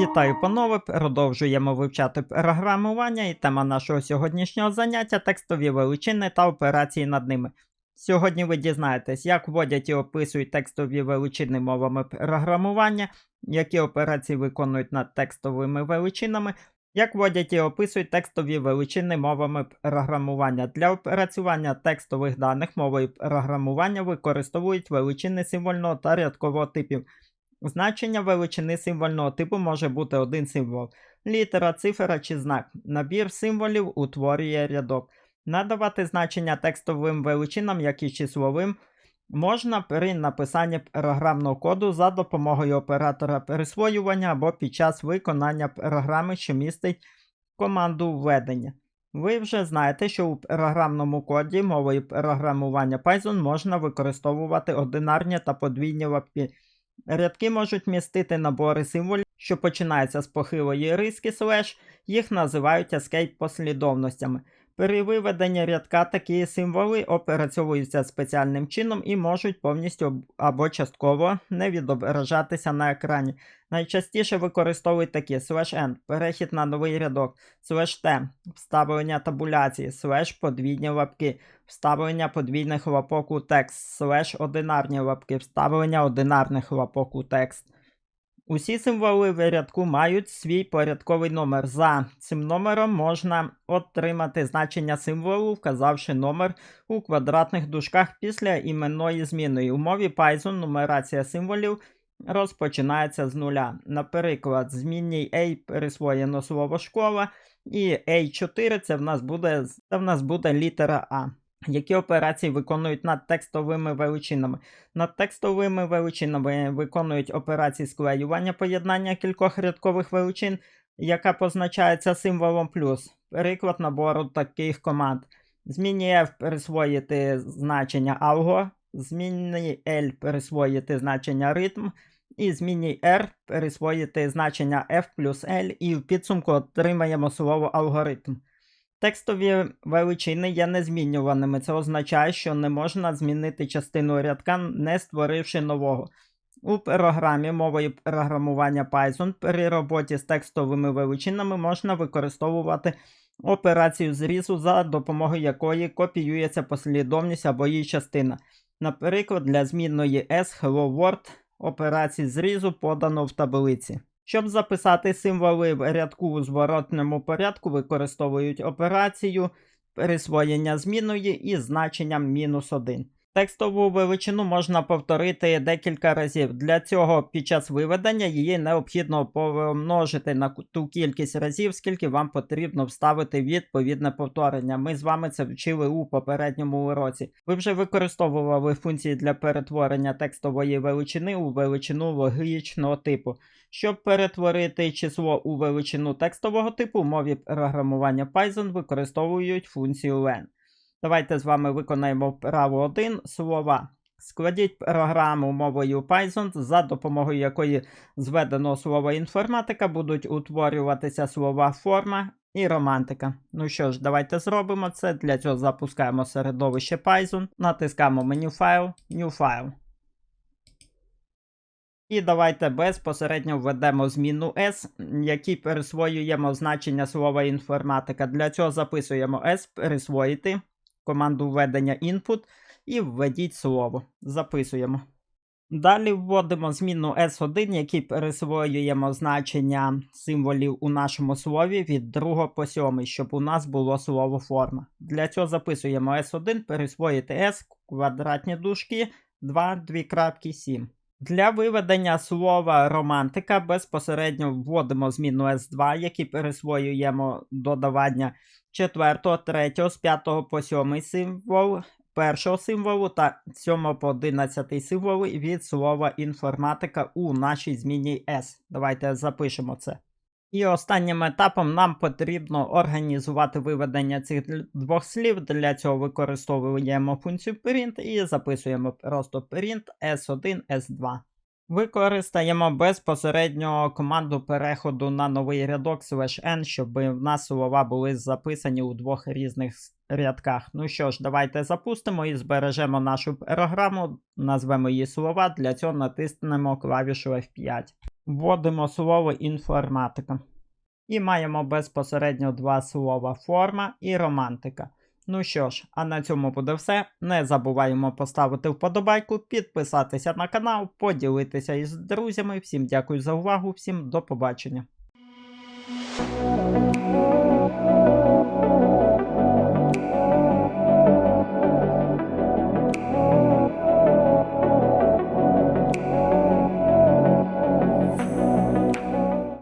Вітаю, панове! Продовжуємо вивчати програмування і тема нашого сьогоднішнього заняття текстові величини та операції над ними. Сьогодні ви дізнаєтесь, як вводять і описують текстові величини мовами програмування, які операції виконують над текстовими величинами, як вводять і описують текстові величини мовами програмування. Для опрацювання текстових даних мовою програмування використовують величини символьного та рядкового типів. Значення величини символьного типу може бути один символ, літера, цифра чи знак. Набір символів утворює рядок. Надавати значення текстовим величинам, як і числовим, можна при написанні програмного коду за допомогою оператора присвоювання або під час виконання програми, що містить команду введення. Ви вже знаєте, що у програмному коді мовою програмування Python можна використовувати одинарні та подвійні лапки. Рядки можуть містити набори символів, що починаються з похилої риски слеш, їх називають escape послідовностями. При виведенні рядка такі символи опрацьовуються спеціальним чином і можуть повністю або частково не відображатися на екрані. Найчастіше використовують такі slash n, перехід на новий рядок, slash t, вставлення табуляції, слеш подвійні лапки, вставлення подвійних лапок у текст, слеш одинарні лапки, вставлення одинарних лапок у текст. Усі символи в рядку мають свій порядковий номер. За цим номером можна отримати значення символу, вказавши номер у квадратних дужках після іменної зміни. У мові Python нумерація символів розпочинається з нуля. Наприклад, змінній A присвоєно слово школа, і A4 це в нас буде, це в нас буде літера А. Які операції виконують над текстовими величинами? Над текстовими величинами виконують операції склеювання поєднання кількох рядкових величин, яка позначається символом плюс. Приклад набору таких команд. Зміні F присвоїти значення алго, зміні L присвоїти значення ритм, і зміні R присвоїти значення F плюс L, і в підсумку отримаємо слово алгоритм. Текстові величини є незмінюваними. Це означає, що не можна змінити частину рядка, не створивши нового. У програмі мовою програмування Python при роботі з текстовими величинами можна використовувати операцію зрізу, за допомогою якої копіюється послідовність або її частина. Наприклад, для змінної S Hello World операції зрізу подано в таблиці. Щоб записати символи в рядку у зворотному порядку, використовують операцію присвоєння зміною і значенням мінус 1. Текстову величину можна повторити декілька разів. Для цього під час виведення її необхідно помножити на ту кількість разів, скільки вам потрібно вставити відповідне повторення. Ми з вами це вчили у попередньому уроці. Ви вже використовували функції для перетворення текстової величини у величину логічного типу. Щоб перетворити число у величину текстового типу, в мові програмування Python використовують функцію len. Давайте з вами виконаємо вправу 1 слова. Складіть програму мовою Python, за допомогою якої зведеного слова інформатика будуть утворюватися слова форма і романтика. Ну що ж, давайте зробимо це. Для цього запускаємо середовище Python, натискаємо меню файл, New File. І давайте безпосередньо введемо зміну S, якій пересвоюємо значення слова інформатика. Для цього записуємо S, пересвоїти команду введення input і введіть слово. Записуємо. Далі вводимо зміну S1, який пересвоюємо значення символів у нашому слові від 2 по 7, щоб у нас було слово форма. Для цього записуємо S1, пересвоїти S, квадратні дужки, 2, 2 крапки, 7. Для виведення слова романтика безпосередньо вводимо зміну S2, який пересвоюємо додавання 4, 3, з 5 по 7 символ, першого символу та 7 по 11 символ від слова інформатика у нашій зміні S. Давайте запишемо це. І останнім етапом нам потрібно організувати виведення цих двох слів. Для цього використовуємо функцію print і записуємо просто print s1, s2. Використаємо безпосередньо команду переходу на новий рядок slash n, щоб в нас слова були записані у двох різних рядках. Ну що ж, давайте запустимо і збережемо нашу програму, назвемо її слова. Для цього натиснемо клавішу F5. Вводимо слово інформатика. І маємо безпосередньо два слова форма і романтика. Ну що ж, а на цьому буде все. Не забуваємо поставити вподобайку, підписатися на канал, поділитися із друзями. Всім дякую за увагу, всім до побачення.